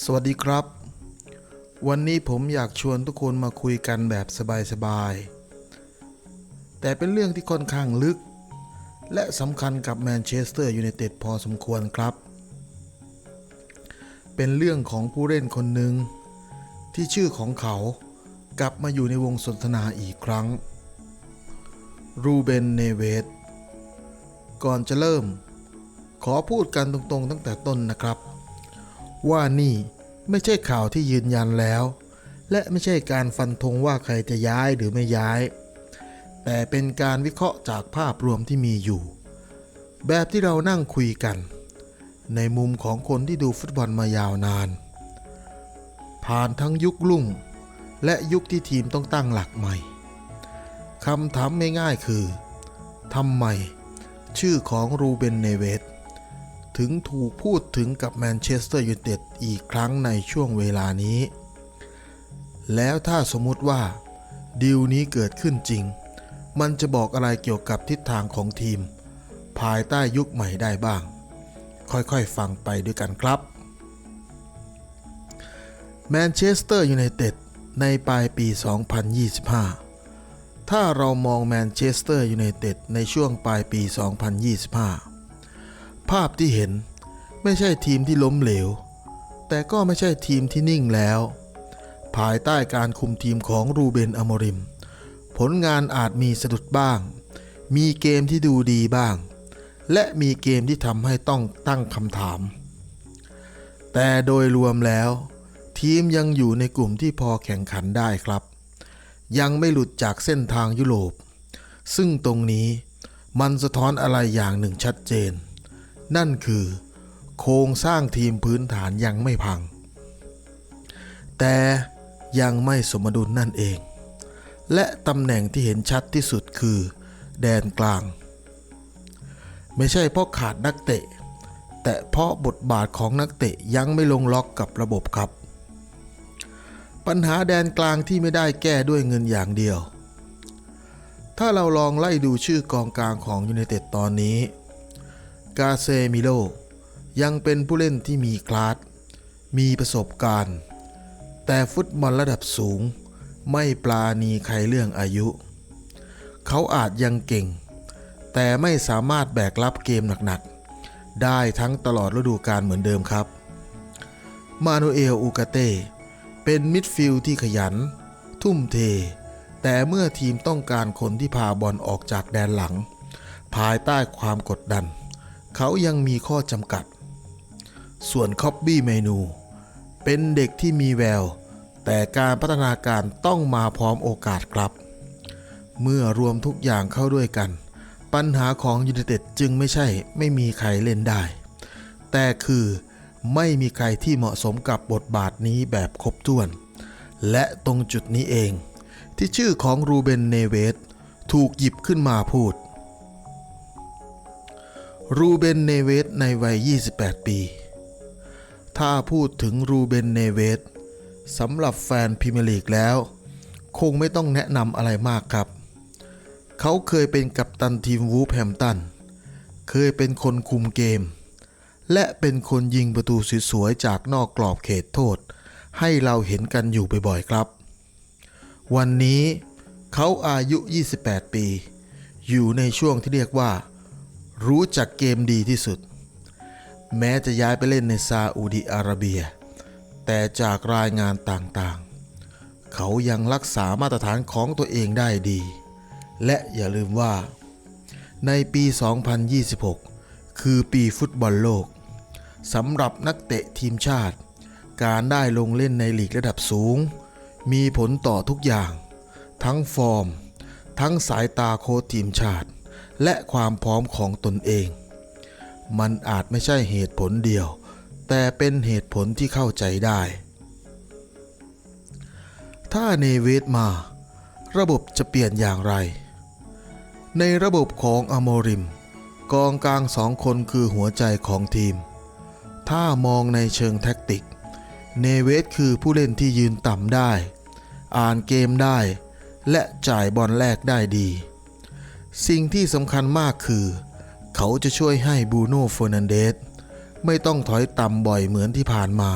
สวัสดีครับ วันนี้ผมอยากชวนทุกคนมาคุยกันแบบสบายๆ แต่เป็นเรื่องที่ค่อนข้างลึก และสำคัญกับแมนเชสเตอร์ยูไนเต็ดพอสมควรครับ เป็นเรื่องของผู้เล่นคนหนึ่งที่ชื่อของเขากลับมาอยู่ในวงสนทนาอีกครั้ง รูเบน เนเวส ก่อนจะเริ่ม ขอพูดกันตรงๆ ตั้งแต่ต้นนะครับ ว่านี่ไม่ใช่ข่าวที่ยืนยันแล้ว และไม่ใช่การฟันธงว่าใครจะย้ายหรือไม่ย้าย แต่เป็นการวิเคราะห์จากภาพรวมที่มีอยู่ แบบที่เรานั่งคุยกัน ในมุมของคนที่ดูฟุตบอลมายาวนาน ผ่านทั้งยุคลุ่ง และยุคที่ทีมต้องตั้งหลักใหม่คำถามง่ายๆคือทำไม ชื่อของรูเบนเนเวส ถึงถูกพูดถึงกับแมนเชสเตอร์ยูไนเต็ดอีกครั้งในช่วงเวลานี้ แล้วถ้าสมมุติว่าดีลนี้เกิดขึ้นจริง มันจะบอกอะไรเกี่ยวกับทิศทางของทีม ภายใต้ยุคใหม่ได้บ้าง ค่อยๆฟังไปด้วยกันครับแมนเชสเตอร์ยูไนเต็ดในปลายปี 2025 ถ้าเรามองแมนเชสเตอร์ยูไนเต็ดในช่วงปลายปี 2025 ภาพที่เห็นไม่ใช่ทีมที่ล้มเหลว แต่ก็ไม่ใช่ทีมที่นิ่งแล้ว ภายใต้การคุมทีมของรูเบนอโมริม ผลงานอาจมีสะดุดบ้าง มีเกมที่ดูดีบ้าง และมีเกมที่ทำให้ต้องตั้งคำถาม แต่โดยรวมแล้ว ทีมยังอยู่ในกลุ่มที่พอแข่งขันได้ครับ ยังไม่หลุดจากเส้นทางยุโรป ซึ่งตรงนี้มันสะท้อนอะไรอย่างหนึ่งชัดเจน นั่นคือ โครงสร้างทีมพื้นฐานยังไม่พัง แต่ยังไม่สมดุลนั่นเอง และตำแหน่งที่เห็นชัดที่สุดคือ แดนกลาง ไม่ใช่เพราะขาดนักเตะ แต่เพราะบทบาทของนักเตะยังไม่ลงล็อกกับระบบครับ ปัญหาแดนกลางที่ไม่ได้แก้ด้วยเงินอย่างเดียว ถ้าเราลองไล่ดูชื่อกองกลางของยูไนเต็ดตอนนี้ กาเซมิโลยังเป็นผู้เล่นที่มีคลาส มีประสบการณ์ แต่ฟุตบอลระดับสูง ไม่ปลาณีใครเรื่องอายุ เขาอาจยังเก่ง แต่ไม่สามารถแบกรับเกมหนักๆ ได้ทั้งตลอดฤดูกาลเหมือนเดิมครับ มานูเอลอูกาเต้เป็นมิดฟิลด์ที่ขยัน ทุ่มเท แต่เมื่อทีมต้องการคนที่พาบอลออกจากแดนหลัง ภายใต้ความกดดัน เขายังมีข้อจำกัด ส่วนคอบบี้เมนู เป็นเด็กที่มีแวว แต่การพัฒนาการต้องมาพร้อมโอกาสครับ เมื่อรวมทุกอย่างเข้าด้วยกัน ปัญหาของยูไนเต็ดจึงไม่ใช่ไม่มีใครเล่นได้ แต่คือไม่มีใครที่เหมาะสมกับบทบาทนี้แบบครบถ้วน และตรงจุดนี้เอง ที่ชื่อของรูเบนเนเวสถูกหยิบขึ้นมาพูด รูเบน เนเวสในวัย 28 ปี ถ้าพูดถึงรูเบน เนเวสสำหรับแฟนพรีเมียร์ลีกแล้ว คงไม่ต้องแนะนำอะไรมากครับ เขาเคยเป็นกัปตันทีมวูฟแฮมตัน เคยเป็นคนคุมเกม และเป็นคนยิงประตูสวยๆจากนอกกรอบเขตโทษ ให้เราเห็นกันอยู่บ่อยๆครับ วันนี้เขาอายุ 28 ปี อยู่ในช่วงที่เรียกว่า รู้จักเกมดีที่สุด แม้จะย้ายไปเล่นในซาอุดิอาระเบีย แต่จากรายงานต่างๆ เขายังรักษามาตรฐานของตัวเองได้ดี และอย่าลืมว่า ในปี 2026 คือปีฟุตบอลโลกสำหรับนักเตะทีมชาติ การได้ลงเล่นในลีกระดับสูง มีผลต่อทุกอย่าง ทั้งฟอร์ม ทั้งสายตาโค้ชทีมชาติ และความพร้อมของตนเอง มันอาจไม่ใช่เหตุผลเดียว แต่เป็นเหตุผลที่เข้าใจได้ ถ้าเนเวสมา ระบบจะเปลี่ยนอย่างไร ในระบบของอโมริม กองกลางสองคนคือหัวใจของทีม ถ้ามองในเชิงแท็กติก เนเวสคือผู้เล่นที่ยืนต่ำได้ อ่านเกมได้ และจ่ายบอลแรกได้ดี สิ่งที่สำคัญมากคือ เขาจะช่วยให้บูโน่เฟอร์นันเดสไม่ต้องถอยต่ำบ่อยเหมือนที่ผ่านมา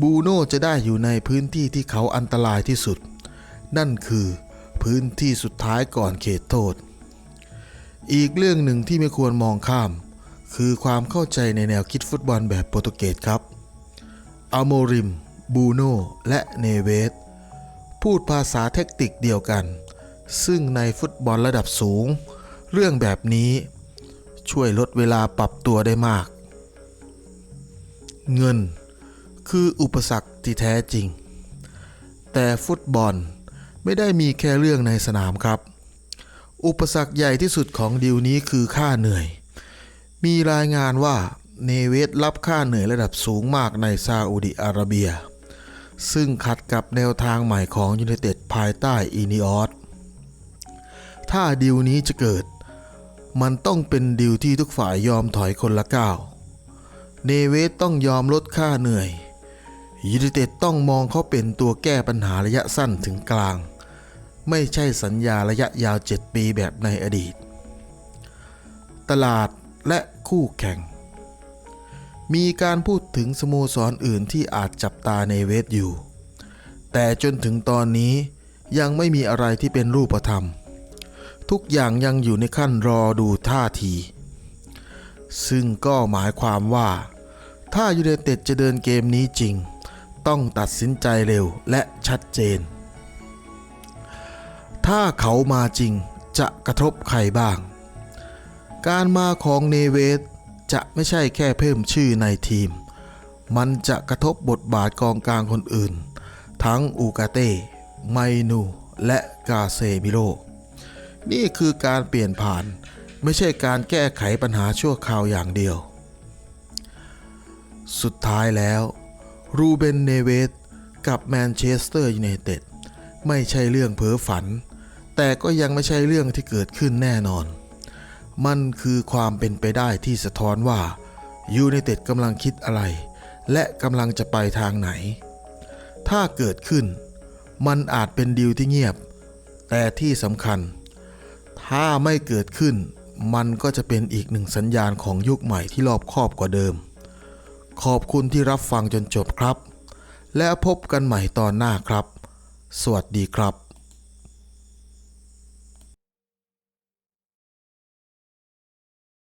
บูโน่จะได้อยู่ในพื้นที่ที่เขาอันตรายที่สุด นั่นคือพื้นที่สุดท้ายก่อนเขตโทษ อีกเรื่องหนึ่งที่ไม่ควรมองข้าม คือความเข้าใจในแนวคิดฟุตบอลแบบโปรตุเกสครับอัลโมริม บูโน่และเนเวสพูดภาษาเทคนิคเดียวกัน ซึ่งในฟุตบอลระดับสูง เรื่องแบบนี้ช่วยลดเวลาปรับตัวได้มาก เงินคืออุปสรรคที่แท้จริง แต่ฟุตบอลไม่ได้มีแค่เรื่องในสนามครับ อุปสรรคใหญ่ที่สุดของดีลนี้คือค่าเหนื่อย มีรายงานว่าเนเวสรับค่าเหนื่อยระดับสูงมากในซาอุดิอาระเบีย ซึ่งขัดกับแนวทางใหม่ของยูไนเต็ดภายใต้อีนิออส ถ้าดีลนี้จะเกิด มันต้องเป็นดีลที่ทุกฝ่ายยอมถอยคนละก้าวเนเวสต้องยอมลดค่าเหนื่อยยูไนเต็ดต้องมองเขาเป็นตัวแก้ปัญหาระยะสั้นถึงกลาง ไม่ใช่สัญญาระยะยาว 7 ปีแบบในอดีต ตลาดและคู่แข่ง มีการพูดถึงสโมสรออื่นที่อาจจับตาเนเวสอยู่ แต่จนถึงตอนนี้ยังไม่มีอะไรที่เป็นรูปธรรม ทุกอย่างยังอยู่ในขั้นรอดูท่าที ซึ่งก็หมายความว่า ถ้ายูไนเต็ดจะเดินเกมนี้จริง ต้องตัดสินใจเร็วและชัดเจน ถ้าเขามาจริงจะกระทบใครบ้าง การมาของเนเวสจะไม่ใช่แค่เพิ่มชื่อในทีม มันจะกระทบบทบาทกองกลางคนอื่น ทั้งอูกาเต้ไมนู และกาเซมิโร นี่คือการเปลี่ยนผ่าน ไม่ใช่การแก้ไขปัญหาชั่วคราวอย่างเดียว สุดท้ายแล้ว รูเบนเนเวสกับแมนเชสเตอร์ยูไนเต็ดไม่ใช่เรื่องเพ้อฝัน แต่ก็ยังไม่ใช่เรื่องที่เกิดขึ้นแน่นอน มันคือความเป็นไปได้ที่สะท้อนว่ายูไนเต็ดกำลังคิดอะไร และกำลังจะไปทางไหน ถ้าเกิดขึ้น มันอาจเป็นดีลที่เงียบ แต่ที่สำคัญ ถ้าไม่เกิดขึ้น มันก็จะเป็นอีกหนึ่งสัญญาณของยุคใหม่ที่รอบคอบกว่าเดิม ขอบคุณที่รับฟังจนจบครับ และพบกันใหม่ตอนหน้าครับ สวัสดีครับ